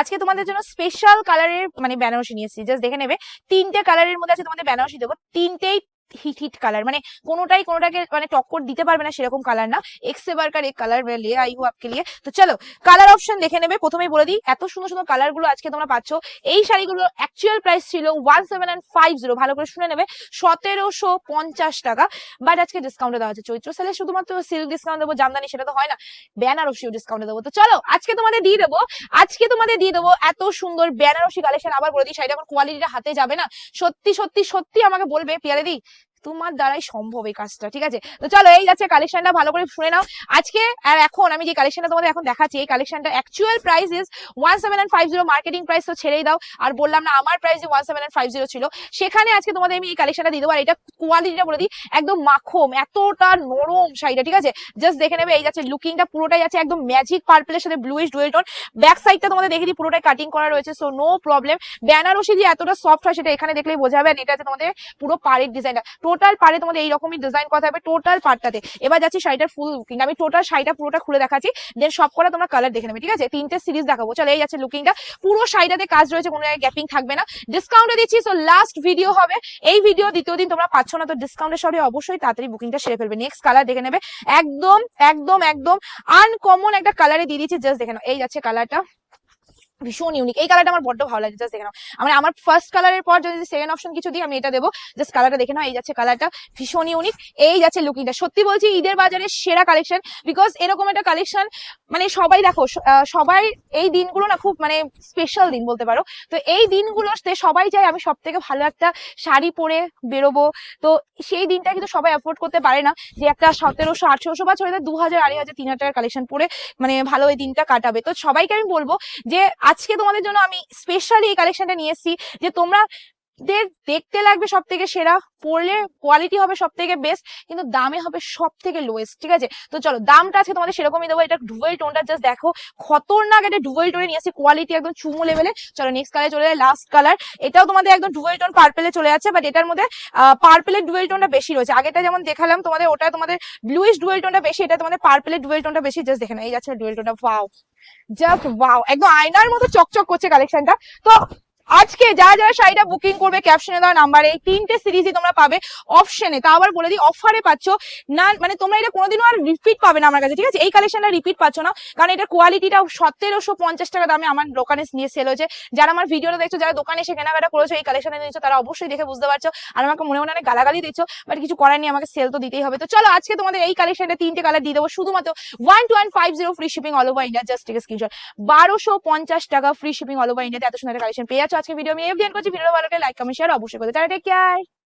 আজকে তোমাদের জন্য স্পেশাল কালারের মানে বেনারসি নিয়েছি জাস্ট দেখে নেবে, তিনটে কালারের মধ্যে আছে তোমাদের বেনারসি দেবো। তিনটেই হিট হিট কালার মানে কোনোটাই কোনোটাকে মানে টক্কর দিতে পারবে না সেরকম কালার না। এক্সে এক কালার লিয়ে আই হু আপকে লিয়ে। তো চলো কালার অপশন দেখে নেবে। প্রথমেই বলে দিই, এত সুন্দর সুন্দর কালারগুলো আজকে তোমরা পাচ্ছ। এই শাড়িগুলো অ্যাকচুয়াল প্রাইস ছিল one seven and five zero ভালো করে শুনে নেবে। সতেরোশো পঞ্চাশ টাকা। বাট আজকে ডিসকাউন্টে দেওয়া হচ্ছে চৈত্র সেলে শুধুমাত্র সিল্ক ডিসকাউন্ট দেবো, জামদানি সেটা তো হয় না। বেনারসিও ডিসকাউন্টে দেবো। তো চলো, আজকে তোমাদের দিয়ে দেবো। আজকে তোমাদের দিয়ে দেবো এত সুন্দর বেনারসি কালেকশন আবার বলে দিই, শাড়িটা এখন কোয়ালিটিটা হাতে যাবে না। সত্যি সত্যি সত্যি আমাকে বলবে পিয়ারে দি তোমার দ্বারাই সম্ভব এই কাজটা, ঠিক আছে? তো চলো, এই যাচ্ছে কালেকশনটা ভালো করে শুনে নাও। আজকে, আর এখন আমি যে কালেকশনটা তোমাদের এখন দেখাচ্ছি, এই কালেকশনটা actual price is one seven and five zero marketing price তো ছেড়েই দাও। আর বললাম না, আমার price one seven and five zero ছিল, সেখানে আজকে তোমাদের আমি এই কালেকশনটা দিয়ে দেবো। আর এটা কোয়ালিটিটা বলে দিই, একদম মাখম, এতটা নরম শাড়িটা, ঠিক আছে? জাস্ট দেখে নেবে, এই যাচ্ছে লুকিংটা পুরোটাই আছে একদম ম্যাজিক পার্পলের সাথে ব্লুইশ ডুয়েল টোন ব্যাক সাইডটা তোমাদের দেখে দিই, পুরোটাই কাটিং করা রয়েছে সো নো প্রবলেম বেনারসি যে এতটা সফট হয়, সেটা এখানে দেখলেই বোঝা যাবে আর এটা আছে তোমাদের পুরো পাড়ের ডিজাইনটা টোটাল পাড়ে তোমাদের এইরকমই ডিজাইন করা থাকবে টোটাল পাড়টাতে। এবার যাচ্ছি শাড়িটার ফুল লুকিং আমি টোটাল শাড়িটা পুরোটা খুলে দেখাচ্ছি। দেন সব করে তোমরা কালার দেখে নেবে, ঠিক আছে? তিনটে সিরিজ দেখাবো। চলো, এই যাচ্ছে লুকিংটা পুরো শাড়িটাতে কাজ রয়েছে, কোনো জায়গায় গ্যাপিং থাকবে না। ডিসকাউন্টে দিচ্ছি সো লাস্ট ভিডিও হবে। এই ভিডিও দ্বিতীয় দিন তোমরা পাচ্ছ না, তো ডিসকাউন্টের সরে অবশ্যই তাড়াতাড়ি বুকিংটা সেরে ফেলবে। নেক্সট কালার দেখে নেবে। একদম একদম একদম আনকমন একটা কালারে দিয়ে দিচ্ছি। জাস্ট দেখে নাও, এই যাচ্ছে কালারটা ভীষণ ইউনিক এই কালারটা আমার বড্ড ভালো লাগে জাস্ট দেখে নাও। আমার আমার ফার্স্ট কালারের পর যদি সেকেন্ড অপশন কিছু দিই, আমি এটা দেবো। জাস্ট কালারটা দেখে নাও, এই যাচ্ছে কালারটা ভীষণ ইউনিক এই যাচ্ছে লুকিংটা সত্যি বলছি, ঈদের বাজারে সেরা কালেকশন বিকজ এরকম একটা কালেকশন মানে সবাই দেখো সবাই এই দিনগুলো না খুব মানে স্পেশাল দিন বলতে পারো। তো এই দিনগুলোতে সবাই চায় আমি সব থেকে ভালো একটা শাড়ি পরে বেরোবো। তো সেই দিনটা কিন্তু সবাই অ্যাফোর্ড করতে পারে না যে একটা সতেরোশো, আঠেরোশো বা ছয় দু হাজার আড়াই হাজার, তিন হাজার টাকার কালেকশন পরে মানে ভালো এই দিনটা কাটাবে। তো সবাইকে আমি বলব যে আজকে তোমাদের জন্য আমি স্পেশালি এই কালেকশনটা নিয়ে এসেছি যে তোমরা দের দেখতে লাগবে সব থেকে সেরা, পরলে কোয়ালিটি হবে সব থেকে বেস্ট কিন্তু দামে হবে সব থেকে লোয়েস্ট ঠিক আছে? তো চলো, দামটা আজকে তোমাদের সেরকমই দেবো, এটা ডুয়েল টোনটা জাস্ট দেখো। খতরনাক এটা ডুয়েল টোনে নিয়ে আসি কোয়ালিটি একদম চুমু লেভেলে চলো নেক্সট কালার চলে যায় লাস্ট কালার এটাও তোমাদের একদম ডুয়েল টোন পার্পেলে চলে যাচ্ছে বাট এটার মধ্যে পার্পেলের ডুয়েল টোনটা বেশি রয়েছে। আগেটা যেমন দেখালাম তোমাদের, ওটা তোমাদের ব্লুইশ ডুয়েল টোনটা বেশি, এটা তোমাদের পার্পেলের ডুয়েল টোনটা বেশি জাস্ট দেখে না এই যাচ্ছে ডুয়েল টোনটা ওয়াও জাস্ট ওয়াও একদম আয়নার মতো চকচক করছে কালেকশনটা তো আজকে যারা যারা শাড়িটা বুকিং করবে ক্যাপশনে দেওয়া নাম্বারে এই তিনটে সিরিজই তোমরা পাবে অপশনে তা আবার বলে দিই অফারে পাচ্ছ, না মানে তোমরা এটা কোনোদিনও আর রিপিট পাবে না আমার কাছে, ঠিক আছে? এই কালেকশনটা রিপিট পাচ্ছ না, কারণ এটা কোয়ালিটিটা সতেরোশো পঞ্চাশ টাকা দামে আমার দোকানে নিয়ে সেল হয়েছে। যারা আমার ভিডিওটা দেখছ, যারা দোকানে এসে কেনাকাটা করেছ, এই কালেকশনে নিয়েছো, তারা অবশ্যই দেখে বুঝতে পারছ, আর আমাকে মনে মনে অনেক গালাগালি দিচ্ছ বাট কিছু করার নেই, আমাকে সেল তো দিতেই হবে। তো চলো, আজকে তোমাদের এই কালেকশনটা তিনটে কালার দিয়ে দেবো, শুধুমাত্র one two one five zero free shipping all over India just take screenshot বারোশো পঞ্চাশ টাকা ফ্রি শিপিং অল ওভার ইন্ডিয়াতে এত সুন্দর কালেকশন পেয়ে যাচ্ছ। আজকে ভিডিও আমি এফডিএন করছি। ভিডিও ভালো লাগে লাইক কমেন্ট শেয়ার অবশ্যই করতে টাটা টেক কেয়ার